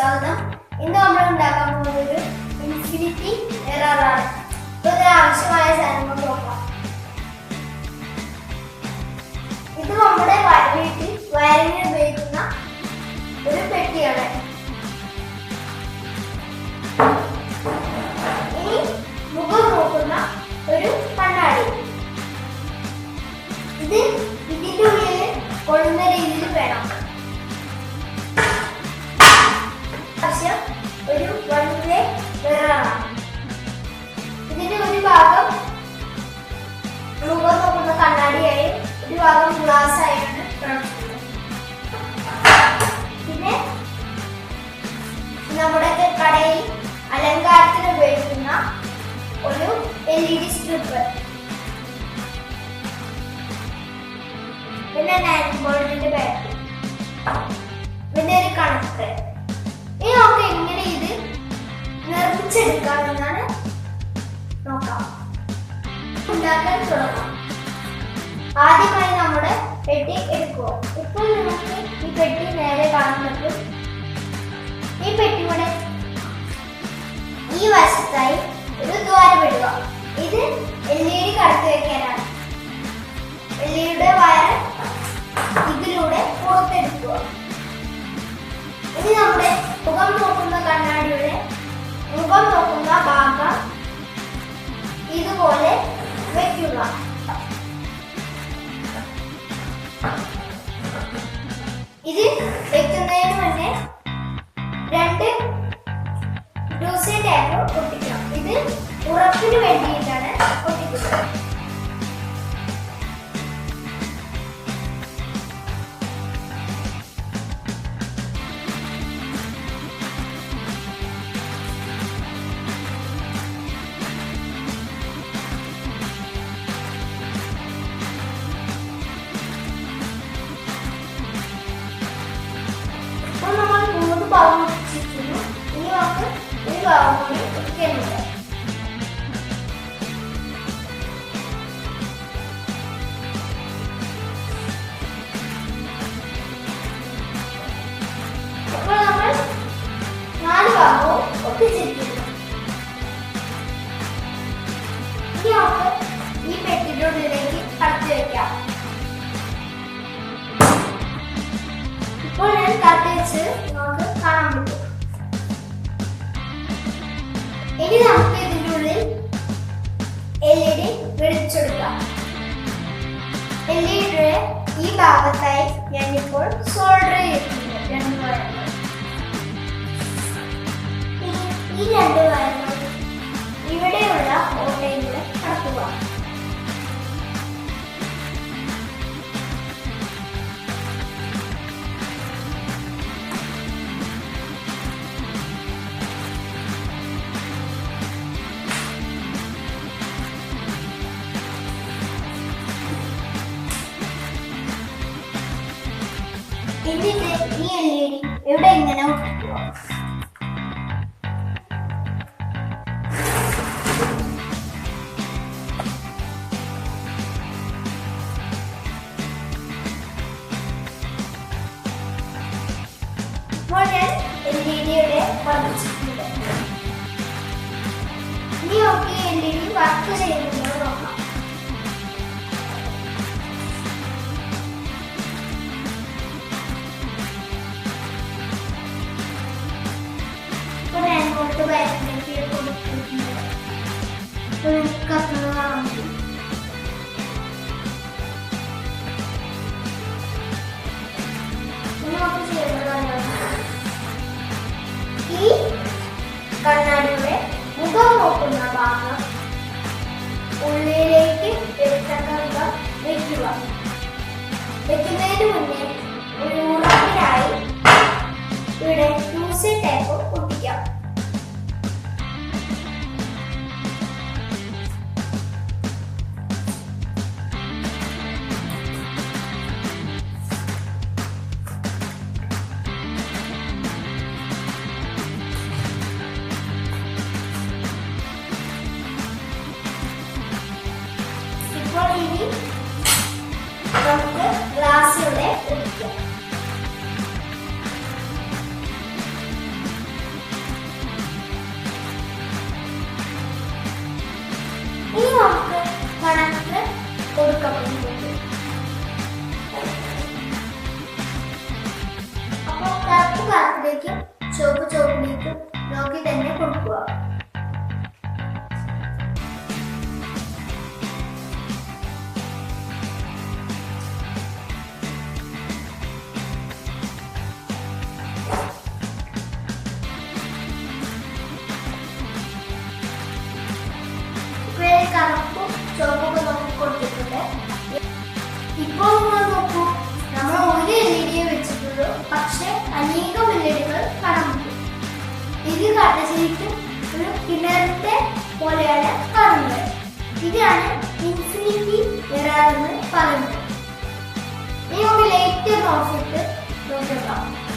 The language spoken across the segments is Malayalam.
സ്വാഗതം. ഇന്ന് നമ്മൾ ഉണ്ടാക്കാൻ പോകുന്നത് ഇൻഫിനിറ്റി എറർ ഇപ്പൊ സ്ട്രിപ്പ് പിന്നെ നയൻ ബോൾട്ടിന്റെ ബാറ്ററി പിന്നെ ഒരു കണക്ക് ഇനി നമുക്ക് എങ്ങനെ ഇത് നിർമ്മിച്ചെടുക്കാമെന്നാണ് നോക്കാം ഉണ്ടാക്കാൻ തുടങ്ങാം ആദ്യമായി നമ്മുടെ പെട്ടി എടുക്കുക ഇപ്പോൾ നമുക്ക് ഈ പെട്ടി നേരെ പറ്റും ഈ പെട്ടിയുടെ ഈ വശത്തായി ഒരു ദ്വാരം ഇടുക. ഇത് എൽ ഇ ഡി കടത്തി വെക്കാനാണ്. എൽ ഇ ഡിയുടെ വയർ ഇതിലൂടെ പുറത്തെടുക്കുക. ഇനി നമ്മുടെ മുഖം നോക്കുന്ന കണ്ണാടിയുടെ മുഖം നോക്കുന്ന ഭാഗം ഇതുപോലെ വെക്കുക. ഇത് വെക്കുന്നതിന് മുന്നേ രണ്ട് ഗ്ലൂസി ടേപ്പ് പൊട്ടിക്കണം ഇത് ഉറപ്പിന് വേണ്ടിയിട്ടാണ് ഒട്ടിക്കുന്നത് അപ്പോൾ നമ്മൾ മൂന്ന് ഭാഗം ഇനി നമുക്ക് ഒരു ഭാഗം കൂടി ഒട്ടിക്കാനുണ്ട് ഇ ഈ ഭാഗത്തായി ഞാനിപ്പോൾ സോൾഡർ ചെയ്തിട്ടുണ്ട്. രണ്ട് വയറുകൾ ഈ രണ്ട് വയറുകൾ ഇവിടെയുള്ള ഓട്ടയിലൂടെ കടത്തുക എന്നിട്ട് ഈ എൽ ഇ ഇവിടെ ഇങ്ങനെ ഒട്ടിക്കുക ഇപ്പോൾ ഞാൻ ഇനി ഒക്കെ എൽ വർക്ക് ഉള്ളിലേക്ക് എത്തക്ക വിധം വെക്കുക. വെക്കുന്നതിന് മുന്നേ ഒരു നമുക്ക് ഗ്ലാസ്സിലൂടെ ഒട്ടിക്കാം പക്ഷെ അനേകം വെല്ലുവിളികൾ കടന്നു ഇത് ശരിക്കും ഒരു കിണറിന്റെ പോലെയാണ് കാണുന്നത് ഇതാണ് ഇൻഫിനിറ്റി എറർ എന്ന് പറയുന്നത്. ഈ നമുക്ക് ലൈറ്റ് നോക്കിയിട്ട് നോക്കാം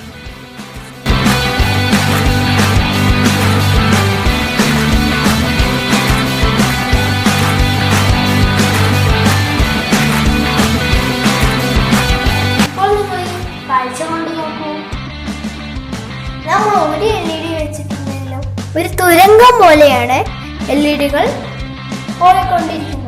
ഒരു എൽ ഇ ഡി ഒരു തുരങ്കം പോലെയാണ് എൽ ഇ ഡികൾ ഓടിക്കൊണ്ടിരിക്കുന്നത്.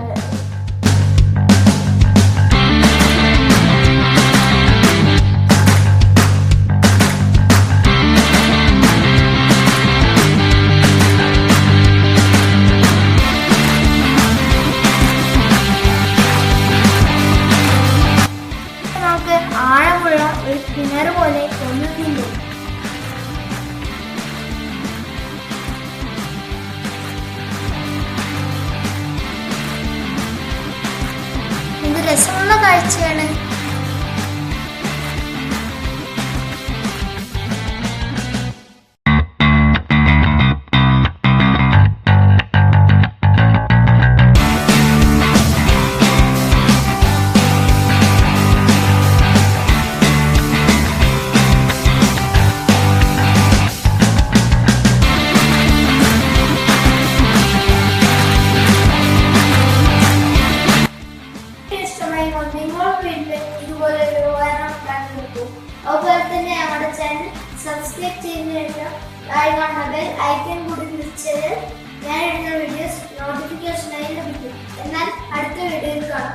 ആഴമുള്ള ഒരു കിണർ പോലെ തോന്നുന്നില്ലേ രസമുള്ള കാഴ്ചയാണ്. അതുപോലെ തന്നെ നമ്മുടെ ചാനൽ സബ്സ്ക്രൈബ് ചെയ്യുന്നതിനും കാണുന്ന ബെൽ ഐക്കൺ കൂടി വിളിച്ചത് ഞാൻ ഇടുന്ന വീഡിയോസ് നോട്ടിഫിക്കേഷനായി ലഭിക്കും. എന്നാൽ അടുത്ത വീഡിയോയിൽ കാണാം.